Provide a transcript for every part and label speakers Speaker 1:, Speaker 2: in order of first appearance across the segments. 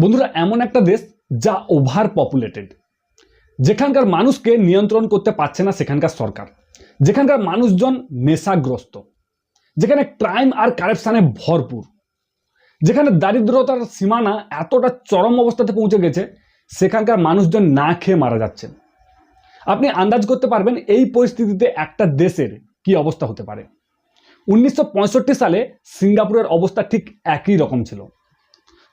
Speaker 1: বন্ধুরা, এমন একটা দেশ যা ওভার পপুলেটেড যেখানকার মানুষকে নিয়ন্ত্রণ করতে পারছে না সেখানকার সরকার। যেখানকার মানুষজন নেশাগ্রস্ত। যেখানে ক্রাইম আর কারাপশানে ভরপুর। যেখানে দারিদ্রতার সীমানা এতটা চরম অবস্থাতে পৌঁছে গেছে, সেখানকার মানুষজন না খেয়ে মারা যাচ্ছেন। আপনি আন্দাজ করতে পারবেন এই পরিস্থিতিতে একটা দেশের কি অবস্থা হতে পারে। উনিশশো পঁয়ষট্টি সালে সিঙ্গাপুরের অবস্থা ঠিক একই রকম ছিল।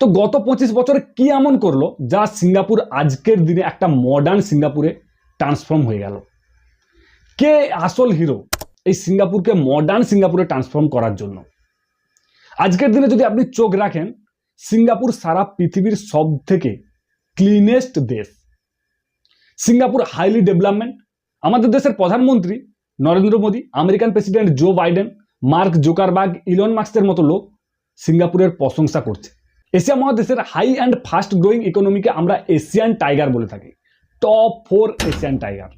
Speaker 1: তো গত পঁচিশ বছরে কি এমন করল? যা সিঙ্গাপুর আজকের দিনে একটা মডার্ন সিঙ্গাপুরে ট্রান্সফর্ম হয়ে গেল। কে আসল হিরো এই সিঙ্গাপুরকে মডার্ন সিঙ্গাপুরে ট্রান্সফর্ম করার জন্য? আজকের দিনে যদি আপনি চোখ রাখেন, সিঙ্গাপুর সারা পৃথিবীর সব থেকে ক্লিনেস্ট দেশ। সিঙ্গাপুর হাইলি ডেভেলপমেন্ট আমাদের দেশের প্রধানমন্ত্রী Narendra Modi, American president Joe Biden, Mark Zuckerberg Elon মার্কসের মতো লোক সিঙ্গাপুরের প্রশংসা করছে। এশিয়া মহাদেশের হাই অ্যান্ড ফাস্ট গ্রোয়িং ইকোনমিকে আমরা এশিয়ান টাইগার বলে থাকি। Top four Asian tiger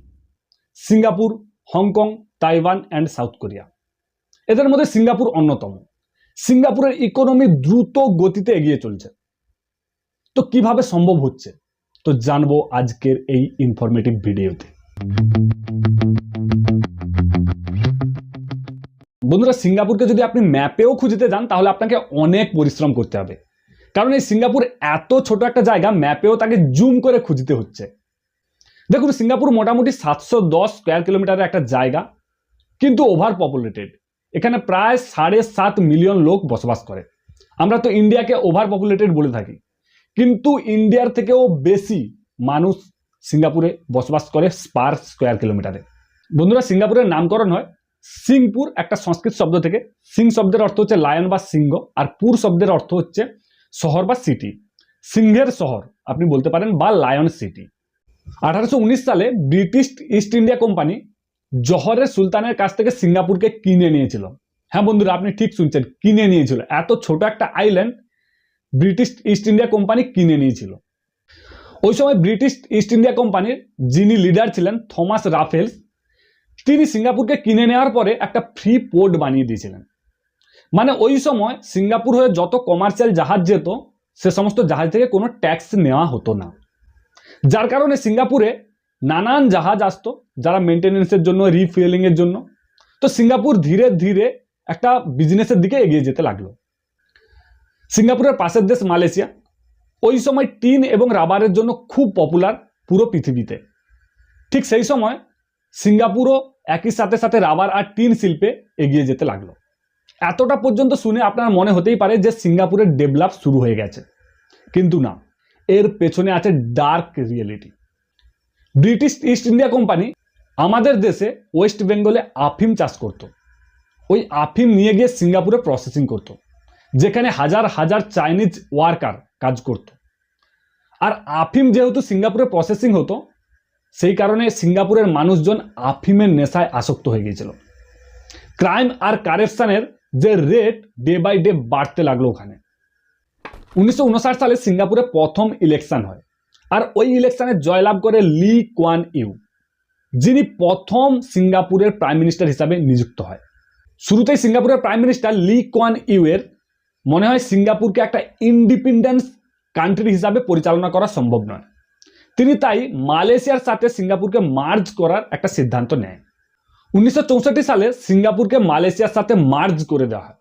Speaker 1: Singapore, Hong Kong, Taiwan and South Korea. এদের মধ্যে সিঙ্গাপুর অন্যতম। সিঙ্গাপুরের ইকোনমি দ্রুত গতিতে এগিয়ে চলছে। তো কীভাবে সম্ভব হচ্ছে? তো জানব আজকের এই ইনফরমেটিভ ভিডিওতে বন্ধুরা, সিঙ্গাপুরকে যদি আপনি ম্যাপেও খুঁজতে যান, তাহলে আপনাকে অনেক পরিশ্রম করতে হবে। কারণ এই সিঙ্গাপুর এত ছোট একটা জায়গা, ম্যাপেও তাকে জুম করে খুঁজতে হচ্ছে। দেখুন, সিঙ্গাপুর মোটামুটি সাতশো দশ স্কোয়ার কিলোমিটারের একটা জায়গা, কিন্তু ওভার পপুলেটেড এখানে প্রায় সাড়ে সাত মিলিয়ন লোক বসবাস করে। আমরা তো ইন্ডিয়াকে ওভার পপুলেটেড বলে থাকি। কিন্তু ইন্ডিয়ার থেকেও বেশি মানুষ সিঙ্গাপুরে বসবাস করে পার স্কোয়ার কিলোমিটারে। বন্ধুরা, সিঙ্গাপুরের নামকরণ হয় সিংপুর, একটা সংস্কৃত শব্দ থেকে। সিং শব্দের অর্থ হচ্ছে লায়ন বা সিংহ, আর পুর শব্দের অর্থ হচ্ছে শহর বা সিটি সিংহের শহর, আপনি বলতে পারেন বা লায়ন সিটি আঠারোশো উনিশ সালে ব্রিটিশ ইস্ট ইন্ডিয়া কোম্পানি জহরের সুলতানের কাছ থেকে সিঙ্গাপুরকে কিনে নিয়েছিল। হ্যাঁ বন্ধুরা, আপনি ঠিক শুনছেন, কিনে নিয়েছিল। এত ছোট একটা island British East India company কিনে নিয়েছিল। ওই সময় ব্রিটিশ ইস্ট ইন্ডিয়া কোম্পানির যিনি লিডার ছিলেন, থমাস রাফেলস, তিনি সিঙ্গাপুরকে কিনে নেওয়ার পরে একটা ফ্রি পোর্ট বানিয়ে দিয়েছিলেন। মানে ওই সময় সিঙ্গাপুর হয়ে যত কমার্শিয়াল জাহাজ যেত, সে সমস্ত জাহাজ থেকে কোনো ট্যাক্স নেওয়া হতো না। যার কারণে সিঙ্গাপুরে নানান জাহাজ আসতো, যারা মেনটেনেন্সের জন্য রিফুয়েলিংয়ের জন্য। তো সিঙ্গাপুর ধীরে ধীরে একটা বিজনেসের দিকে এগিয়ে যেতে লাগল। সিঙ্গাপুরের পাশের দেশ মালয়েশিয়া, ওই সময় টিন এবং রাবারের জন্য খুব পপুলার পুরো পৃথিবীতে। ঠিক সেই সময় সিঙ্গাপুরও একই সাথে সাথে রাবার আর টিন শিল্পে এগিয়ে যেতে লাগল। এতটা পর্যন্ত শুনে আপনার মনে হতেই পারে যে সিঙ্গাপুরের ডেভেলপ শুরু হয়ে গেছে। কিন্তু না, এর পেছনে আছে dark reality British East India company আমাদের দেশে ওয়েস্ট বেঙ্গলে আফিম চাষ করত। ওই আফিম নিয়ে গিয়ে সিঙ্গাপুরে প্রসেসিং করত, যেখানে হাজার হাজার চাইনিজ ওয়ার্কার কাজ করত। আর আফিম যেহেতু সিঙ্গাপুরে প্রসেসিং হতো, সেই কারণে সিঙ্গাপুরের মানুষজন আফিমের নেশায় আসক্ত হয়ে গিয়েছিল। ক্রাইম আর কারেপশনের যে রেট ডে বাই ডে বাড়তে লাগল ওখানে। উনিশশো উনষাট সালে সিঙ্গাপুরে প্রথম ইলেকশন হয়। আর ওই ইলেকশনে জয়লাভ করে লি কোয়ান ইউ, যিনি প্রথম সিঙ্গাপুরের প্রাইম মিনিস্টার হিসাবে নিযুক্ত হয়। শুরুতেই সিঙ্গাপুরের prime minister Lee Kuan Yew এর মনে হয় সিঙ্গাপুরকে একটা ইন্ডিপেন্ডেন্স কান্ট্রি হিসাবে পরিচালনা করা সম্ভব নয়। তিনি তাই মালয়েশিয়ার সাথে সিঙ্গাপুরকে মার্জ করার একটা সিদ্ধান্ত নেয়। উনিশশো চৌষট্টি সালে সিঙ্গাপুরকে মালয়েশিয়ার সাথে মার্জ করে দেওয়া হয়।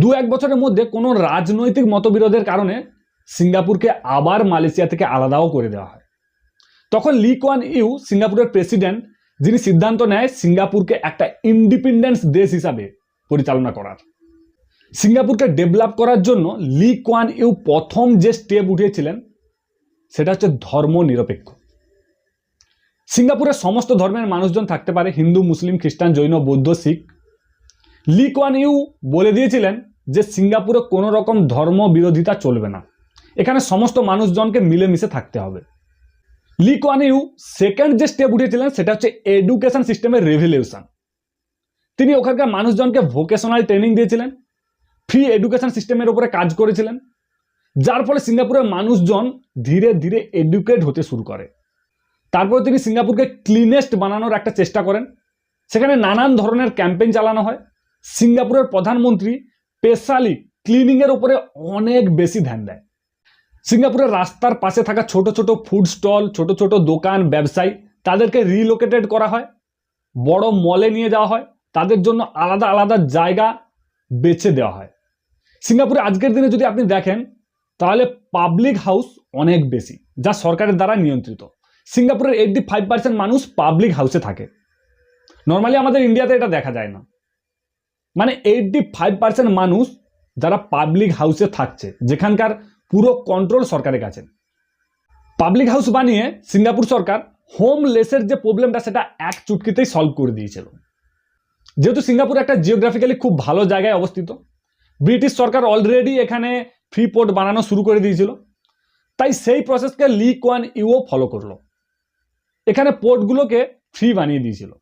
Speaker 1: দু এক বছরের মধ্যে কোনো রাজনৈতিক মতবিরোধের কারণে সিঙ্গাপুরকে আবার মালয়েশিয়া থেকে আলাদাও করে দেওয়া হয়। তখন লি কোয়ান ইউ, সিঙ্গাপুরের প্রেসিডেন্ট, যিনি সিদ্ধান্ত নেয় সিঙ্গাপুরকে একটা ইন্ডিপেন্ডেন্স দেশ হিসাবে পরিচালনা করার। সিঙ্গাপুরকে ডেভেলপ করার জন্য লি কোয়ান ইউ প্রথম যে স্টেপ উঠিয়েছিলেন, সেটা হচ্ছে ধর্ম নিরপেক্ষ সিঙ্গাপুরের সমস্ত ধর্মের মানুষজন থাকতে পারে, হিন্দু, মুসলিম, খ্রিস্টান, জৈন, বৌদ্ধ, শিখ। লি কোয়ান ইউ বলে দিয়েছিলেন যে সিঙ্গাপুরে কোনো রকম ধর্ম বিরোধিতা চলবে না। এখানে সমস্ত মানুষজনকে মিলেমিশে থাকতে হবে। লি কোয়ান ইউ সেকেন্ড যে স্টেপ উঠিয়েছিলেন সেটা হচ্ছে এডুকেশন সিস্টেমের রেভলিউশন তিনি ওখানকার মানুষজনকে ভোকেশনাল ট্রেনিং দিয়েছিলেন ফ্রি এডুকেশন সিস্টেমের উপরে কাজ করেছিলেন, যার ফলে সিঙ্গাপুরের মানুষজন ধীরে ধীরে এডুকেট হতে শুরু করে। তারপরে তিনি সিঙ্গাপুরকে ক্লিনেস্ট বানানোর একটা চেষ্টা করেন। সেখানে নানান ধরনের ক্যাম্পেইন চালানো হয়। সিঙ্গাপুরের প্রধানমন্ত্রী স্পেশালি ক্লিনিংয়ের উপরে অনেক বেশি ধ্যান দেয়। সিঙ্গাপুরের রাস্তার পাশে থাকা ছোট ছোট ফুড স্টল ছোট ছোট দোকান, ব্যবসায়ী তাদেরকে রিলোকেটেড করা হয়। বড় মলে নিয়ে যাওয়া হয়। তাদের জন্য আলাদা আলাদা জায়গা বেছে দেওয়া হয়। সিঙ্গাপুরে আজকের দিনে যদি আপনি দেখেন, তাহলে পাবলিক হাউস অনেক বেশি, যা সরকারের দ্বারা নিয়ন্ত্রিত। সিঙ্গাপুরের এইটটি ফাইভ পার্সেন্ট মানুষ পাবলিক হাউসে থাকে। নর্মালি আমাদের ইন্ডিয়াতে এটা দেখা যায় না। মানে এইটটি ফাইভ পার্সেন্ট মানুষ যারা পাবলিক হাউসে থাকছে, যেখানকার পুরো কন্ট্রোল সরকারের কাছে। পাবলিক হাউস বানিয়ে সিঙ্গাপুর সরকার হোমলেসের যে প্রবলেমটা সেটা এক চুটকিতেই সলভ করে দিয়েছিল। যেহেতু সিঙ্গাপুর একটা জিওগ্রাফিক্যালি খুব ভালো জায়গায় অবস্থিত ব্রিটিশ সরকার অলরেডি এখানে ফ্রি পোর্ট বানানো শুরু করে দিয়েছিল। তাই সেই প্রসেসকে লি কোয়ান ইউও ফলো করল। এখানে পোর্টগুলোকে ফ্রি বানিয়ে দিয়েছিল।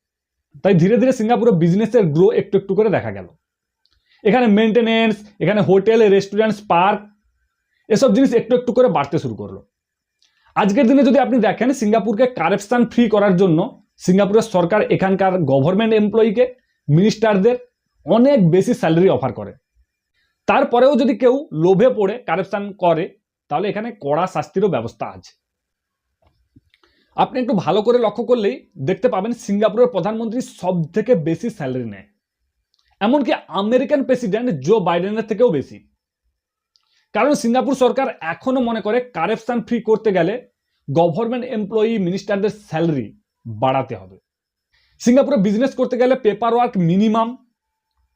Speaker 1: তাই ধীরে ধীরে সিঙ্গাপুরের বিজনেসের গ্রো একটু একটু করে দেখা গেল। এখানে মেনটেনেন্স এখানে হোটেল রেস্টুরেন্টস পার্ক এসব জিনিস একটু একটু করে বাড়তে শুরু করল। আজকের দিনে যদি আপনি দেখেন সিঙ্গাপুরকে কারেপশান ফ্রি করার জন্য সিঙ্গাপুরের সরকার এখানকার গভর্নমেন্ট এমপ্লয়িকে মিনিস্টারদের অনেক বেশি স্যালারি অফার করে। তারপরেও যদি কেউ লোভে পড়ে কারেপশান করে, তাহলে এখানে কড়া শাস্তিরও ব্যবস্থা আছে। আপনি একটু ভালো করে লক্ষ্য করলেই দেখতে পাবেন সিঙ্গাপুরের প্রধানমন্ত্রী সব থেকে বেশি স্যালারি নেয়। এমনকি আমেরিকান প্রেসিডেন্ট জো বাইডেনের থেকেও বেশি। কারণ সিঙ্গাপুর সরকার এখনও মনে করে কারেপশান ফ্রি করতে গেলে গভর্নমেন্ট এমপ্লয়ি মিনিস্টারদের স্যালারি বাড়াতে হবে। সিঙ্গাপুরে বিজনেস করতে গেলে পেপার ওয়ার্ক মিনিমাম,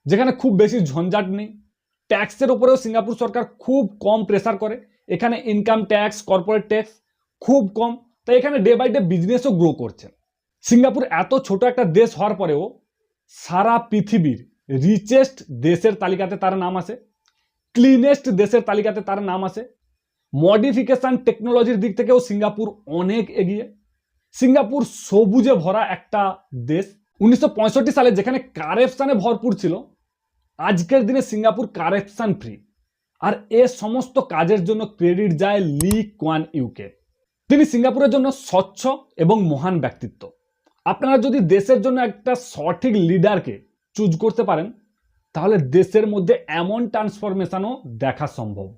Speaker 1: যেখানে খুব বেশি ঝঞ্ঝাট নেই। ট্যাক্সের উপরেও সিঙ্গাপুর সরকার খুব কম প্রেসার করে। এখানে ইনকাম ট্যাক্স, কর্পোরেট ট্যাক্স খুব কম। তাই এখানে ডে বাই ডে বিজনেসও গ্রো করছে। সিঙ্গাপুর এত ছোট একটা দেশ হওয়ার পরেও সারা পৃথিবীর রিচেস্ট দেশের তালিকাতে তার নাম আছে ক্লিনেস্ট দেশের তালিকাতে তার নাম আছে। মডিফিকেশন টেকনোলজির দিক থেকেও সিঙ্গাপুর অনেক এগিয়ে। সিঙ্গাপুর সবুজে ভরা একটা দেশ। উনিশশো পঁয়ষট্টি সালে যেখানে কারেপশানে ভরপুর ছিল, আজকের দিনে সিঙ্গাপুর কারেপশান ফ্রি আর এ সমস্ত কাজের জন্য ক্রেডিট যায় লি কোয়ান ইউকে। তিনি সিঙ্গাপুরের জন্য স্বচ্ছ এবং মহান ব্যক্তিত্ব। আপনারা যদি দেশের জন্য একটা সঠিক লিডারকে চুজ করতে পারেন, তাহলে দেশের মধ্যে এমন ট্রান্সফরমেশনও দেখা সম্ভব।